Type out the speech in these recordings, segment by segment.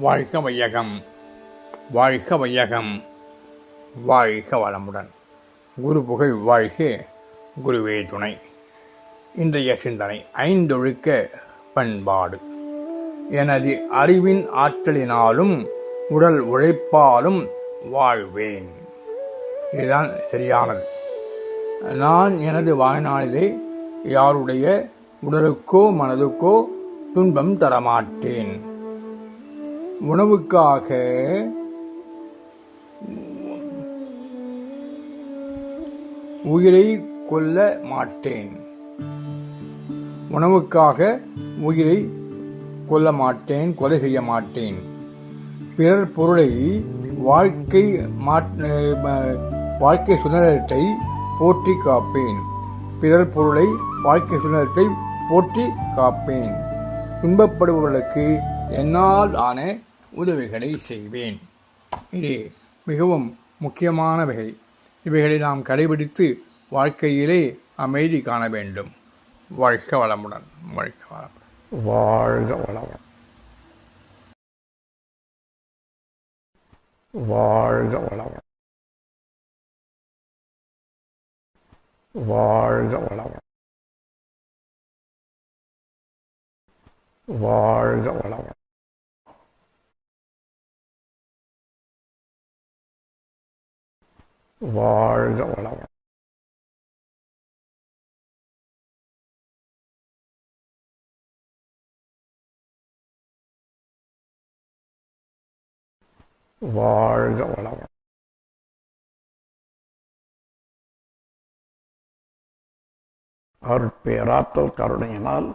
வாழ்க வையகம். வாழ்க வையகம். வாழ்க வளமுடன். குரு புகழ் வாழ்க. குருவே துணை. இன்றைய சிந்தனை ஐந்தொழுக்க பண்பாடு. எனது அறிவின் ஆற்றலினாலும் உடல் உழைப்பாலும் வாழ்வேன். இதுதான் சரியானது. நான் எனது வாழ்நாளிலே யாருடைய உடலுக்கோ மனதுக்கோ துன்பம் தரமாட்டேன். உணவுக்காக உயிரை கொல்ல மாட்டேன். உணவுக்காக உயிரை கொல்ல மாட்டேன் கொலை செய்ய மாட்டேன். பிறர் பொருளை வாழ்க்கை வாழ்க்கை சுதந்திரத்தை போற்றி காப்பேன். பிறர் பொருளை வாழ்க்கை சுதந்திரத்தை போற்றி காப்பேன். துன்பப்படுபவர்களுக்கு என்னால் ஆன உதவிகளை செய்வேன். இது மிகவும் முக்கியமானவை இவைகளை நாம் கடைபிடித்து வாழ்க்கையிலே அமைதி காண வேண்டும். வாழ்க வளமுடன். வாழ்க வளமுடன். வாழ்க வளமுடன். வாழ்க வளமுடன். வாழ்க வளமுடன். வாழ்க வளமுடன். வாழ்க வளவன் வாழ்க வளவன் அருட்பேராற்றல் கருணையினால்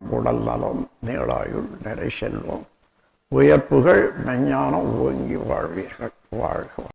உடல் நலம் நீளாயுள் நிறை செல்வம் உயர்ப்புகள் மெஞ்ஞானம் ஓங்கி வாழ்வீர்கள். வாழ்க